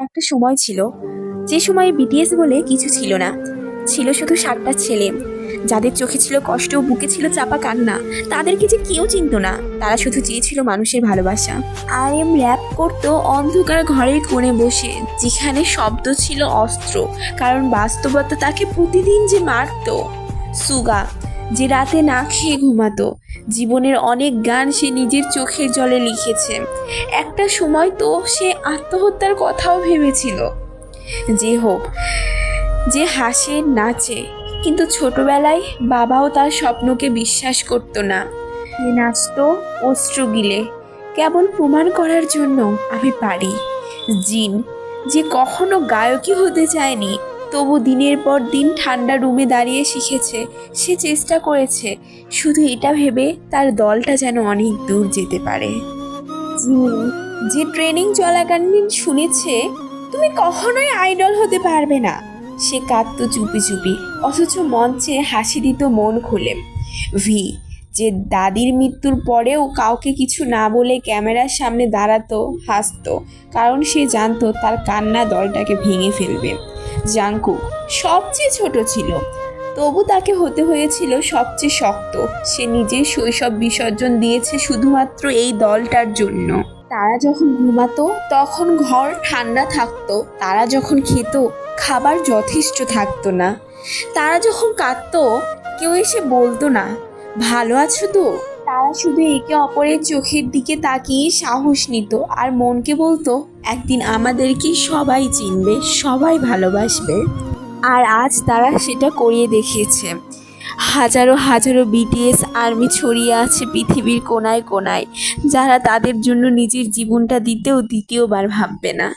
একটা সময় ছিল। যে সময়ে বিটিএস বলে কিছু ছিল না। ছিল শুধু সাতটা ছেলে। যাদের চোখে ছিল কষ্ট, বুকে ছিল চাপা কান্না। তাদেরকে যে কেউ চিনতো না। তারা শুধু চেয়েছিল মানুষের ভালোবাসা। আর এম র্যাপ করতো অন্ধকার ঘরের কোণে বসে, যেখানে শব্দ ছিল অস্ত্র। কারণ বাস্তবতা তাকে প্রতিদিন যে মারতো। সুগা যে রাতে না খেয়ে ঘুমাতো। জীবনের অনেক গান সে নিজের চোখের জলে লিখেছে। একটা সময় তো সে আত্মহত্যার কথাও ভেবেছিল। যে হোক, যে হাসে, নাচে, কিন্তু ছোটবেলায় বাবাও তার স্বপ্নকে বিশ্বাস করতো না। সে নাচতো অশ্রু গিলে। কেবল প্রমাণ করার জন্য আমি পারি। জিন, যে কখনো গায়কই হতে চায়নি তবু দিনের পর দিন ঠান্ডা রুমে দাঁড়িয়ে শিখেছে। সে চেষ্টা করেছে। শুধু এটা ভেবে তার দলটা যেন অনেক দূর যেতে পারে। যে ট্রেনিং চলাকালীন শুনেছে, তুমি কখনোই আইডল হতে পারবে না। সে কাঁদতো চুপি চুপি, অথচ মঞ্চে হাসি দিত মন খুলে। ভি, যে দাদির মৃত্যুর পরেও কাউকে কিছু না বলে ক্যামেরার সামনে দাঁড়াতো, হাসতো, কারণ সে জানতো তার কান্না দলটাকে ভেঙে ফেলবে। জাঙ্কু সবচেয়ে ছোট ছিল। তবু তাকে হতে হয়েছিল সবচেয়ে শক্ত। সে নিজের শৈশব বিসর্জন দিয়েছে শুধুমাত্র এই দলটার জন্য। তারা যখন ঘুমাতো, তখন ঘর ঠান্ডা থাকতো। তারা যখন খেত, খাবার যথেষ্ট থাকতো না। তারা যখন কাঁদতো, কেউ এসে বলতো না, ভালো আছো তো? শুধু একে অপরের চোখের দিকে তাকিয়ে সাহস নিত আর মনকে বলতো, একদিন আমাদেরকে সবাই চিনবে, সবাই ভালোবাসবে। আর আজ তারা সেটা করিয়ে দেখিয়েছে। হাজারো হাজারো বিটিএস আর্মি ছড়িয়ে আছে পৃথিবীর কোনায় কোনায়, যারা তাদের জন্য নিজের জীবনটা দিতেও দ্বিতীয়বার ভাববে না।